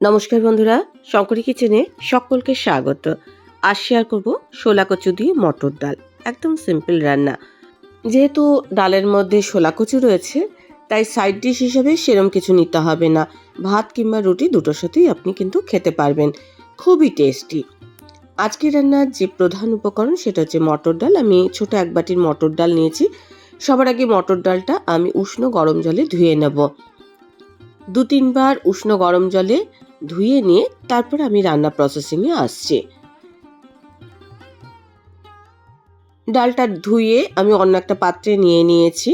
নমস্কার বন্ধুরা, শঙ্করী কিচেনে সকলকে স্বাগত। আজ শেয়ার করব শোলা কচু দিয়ে মটর ডাল, একদম সিম্পল রান্না। যেহেতু ডালের মধ্যে শোলা কচু রয়েছে, তাই সাইড ডিশ হিসেবে সেরম কিছু নিতে হবে না। ভাত কিংবা রুটি দুটোর সাথেই আপনি কিন্তু খেতে পারবেন। খুবই টেস্টি আজকের রান্নার যে প্রধান উপকরণ সেটা হচ্ছে মটর ডাল। আমি ছোট এক বাটির মটর ডাল নিয়েছি। সবার আগে মটর ডালটা আমি উষ্ণ গরম জলে ধুয়ে নেব। দু তিনবার উষ্ণ গরম জলে ধুয়ে নিয়ে তারপর আমি রান্না প্রসেসিংয়ে আসছি। ডালটা ধুয়ে আমি অন্য একটা পাত্রে নিয়ে নিয়েছি।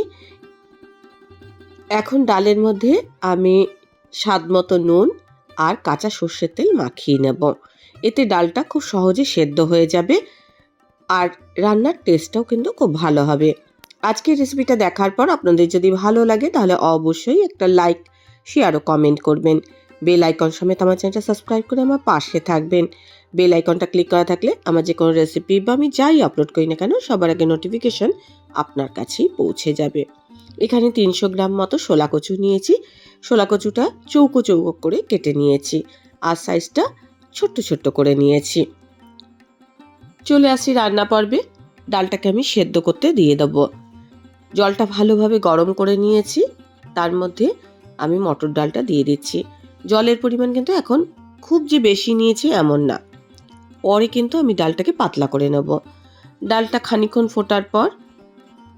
এখন ডালের মধ্যে আমি স্বাদ মতো নুন আর কাঁচা সর্ষের তেল মাখিয়ে নেব। এতে ডালটা খুব সহজে সেদ্ধ হয়ে যাবে আর রান্নার টেস্টটাও কিন্তু খুব ভালো হবে। আজকের রেসিপিটা দেখার পর আপনাদের যদি ভালো লাগে তাহলে অবশ্যই একটা লাইক শেয়ার ও কমেন্ট করবেন। বেল আইকন সমেত আমার চ্যানেলটা সাবস্ক্রাইব করে আমার পাশে থাকবেন। বেল আইকনটা ক্লিক করা থাকলে আমার যে কোনো রেসিপি বা আমি যাই আপলোড করি না কেন, সবার আগে নোটিফিকেশন আপনার কাছেই পৌঁছে যাবে। এখানে তিনশো গ্রাম মতো শোলা কচু নিয়েছি। শোলা কচুটা চৌকো চৌকো করে কেটে নিয়েছি আর সাইজটা ছোট্ট ছোট্ট করে নিয়েছি। চলে আসি রান্না পর্বে। ডালটাকে আমি সেদ্ধ করতে দিয়ে দেবো। জলটা ভালোভাবে গরম করে নিয়েছি। তার মধ্যে আমি মটর ডালটা দিয়ে দিচ্ছি। জলের পরিমাণ কিন্তু এখন খুব যে বেশি নিয়েছি এমন না। পরে কিন্তু আমি ডালটাকে পাতলা করে নেব। ডালটা খানিক্ষণ ফোটার পর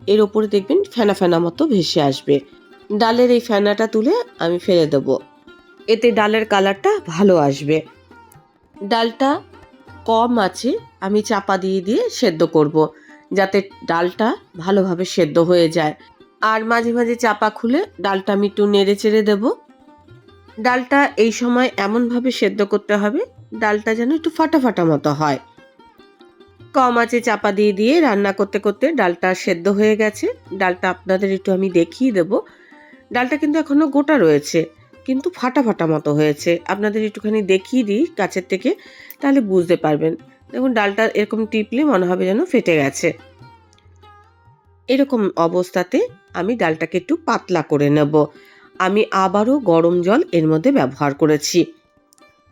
এর ওপরে দেখবেন ফেনা ফেনা মতো ভেসে আসবে। ডালের এই ফেনাটা তুলে আমি ফেলে দেবো। এতে ডালের কালারটা ভালো আসবে। ডালটা কম আছে, আমি চাপা দিয়ে দিয়ে সেদ্ধ করব যাতে ডালটা ভালোভাবে সেদ্ধ হয়ে যায়। আর মাঝে মাঝে চাপা খুলে ডালটা আমি একটু নেড়ে চেড়ে দেবো। ডালটা এই সময় এমনভাবে সেদ্ধ করতে হবে, ডালটা যেন একটু ফাটা ফাটা মতো হয়। কম আছে চাপা দিয়ে দিয়ে রান্না করতে করতে ডালটা সেদ্ধ হয়ে গেছে। ডালটা আপনাদের একটু আমি দেখিয়ে দেব। ডালটা কিন্তু এখনও গোটা রয়েছে, কিন্তু ফাটা ফাটা মতো হয়েছে। আপনাদের একটুখানি দেখিয়ে দিই কাছের থেকে, তাহলে বুঝতে পারবেন। দেখুন, ডালটা এরকম টিপলে মনে হবে যেন ফেটে গেছে। এরকম অবস্থাতে আমি ডালটাকে একটু পাতলা করে নেব। আমি আবারও গরম জল এর মধ্যে ব্যবহার করেছি।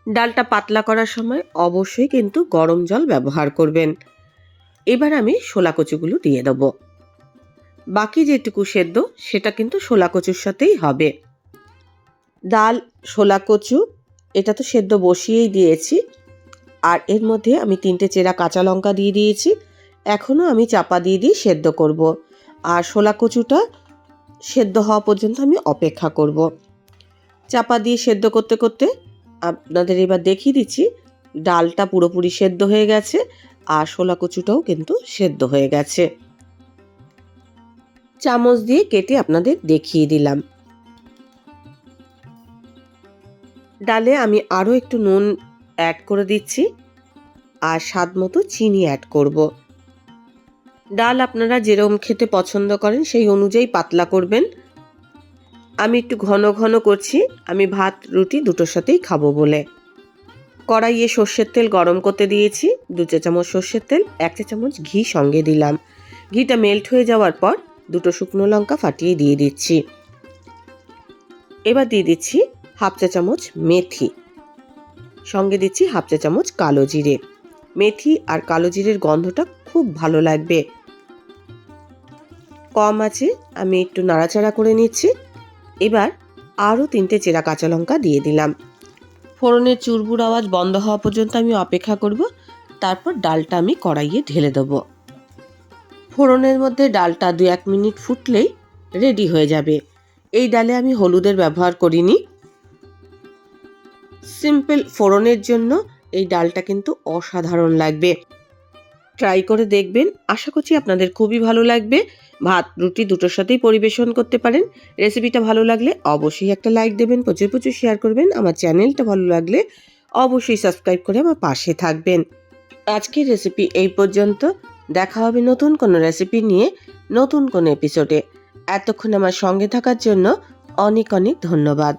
ডালটা পাতলা করার সময় অবশ্যই কিন্তু গরম জল ব্যবহার করবেন। এবার আমি শোলা কচুগুলো দিয়ে দেব। বাকি যেটুকু সেদ্ধ, সেটা কিন্তু শোলা কচুর সাথেই হবে। ডাল, শোলা কচু, এটা তো সেদ্ধ বসিয়েই দিয়েছি। আর এর মধ্যে আমি তিনটে চেরা কাঁচা লঙ্কা দিয়ে দিয়েছি। এখনও আমি চাপা দিয়ে দিয়ে সেদ্ধ করব। আর শোলা কচুটা সেদ্ধ হওয়া পর্যন্ত আমি অপেক্ষা করব। চাপা দিয়ে সেদ্ধ করতে করতে আপনাদের এবার দেখিয়ে দিচ্ছি, ডালটা পুরোপুরি সেদ্ধ হয়ে গেছে আর শোলা কচুটাও কিন্তু সেদ্ধ হয়ে গেছে। চামচ দিয়ে কেটে আপনাদের দেখিয়ে দিলাম। ডালে আমি আরও একটু নুন অ্যাড করে দিচ্ছি আর স্বাদ মতো চিনি অ্যাড করব। ডাল আপনারা যেরকম খেতে পছন্দ করেন, সেই অনুযায়ী পাতলা করবেন। আমি একটু ঘন ঘন করছি, আমি ভাত, রুটি দুটোর সাথেই খাব বলে। কড়াইয়ে সর্ষের তেল গরম করতে দিয়েছি, দু চা চামচ সর্ষের তেল, এক চা চামচ ঘি সঙ্গে দিলাম। ঘিটা মেল্ট হয়ে যাওয়ার পর দুটো শুকনো লঙ্কা ফাটিয়ে দিয়ে দিচ্ছি। এবার দিয়ে দিচ্ছি হাফ চা চামচ মেথি। সঙ্গে দিচ্ছি হাফ চা চামচ কালো জিরে। মেথি আর কালো জিরের গন্ধটা খুব ভালো লাগবে। কম আছে, আমি একটু নাড়াচাড়া করে নিচ্ছি। এবার আরও তিনটে চেরা কাঁচা লঙ্কা দিয়ে দিলাম। ফোড়নের চুরবুর আওয়াজ বন্ধ হওয়া পর্যন্ত আমি অপেক্ষা করব, তারপর ডালটা আমি কড়াইয়ে ঢেলে দেব। ফোড়নের মধ্যে ডালটা দু এক মিনিট ফুটলেই রেডি হয়ে যাবে। এই ডালে আমি হলুদের ব্যবহার করিনি। সিম্পল ফোড়নের জন্য এই ডালটা কিন্তু অসাধারণ লাগবে। ট্রাই করে দেখবেন। আশা করছি আপনাদের খুবই ভালো লাগবে। ভাত, রুটি দুটোর সাথেই পরিবেশন করতে পারেন। রেসিপিটা ভালো লাগলে অবশ্যই একটা লাইক দেবেন, প্রচুর প্রচুর শেয়ার করবেন। আমার চ্যানেলটা ভালো লাগলে অবশ্যই সাবস্ক্রাইব করে আমার পাশে থাকবেন। আজকের রেসিপি এই পর্যন্ত। দেখা হবে নতুন কোনো রেসিপি নিয়ে নতুন কোনো এপিসোডে এতক্ষণ আমার সঙ্গে থাকার জন্য অনেক অনেক ধন্যবাদ।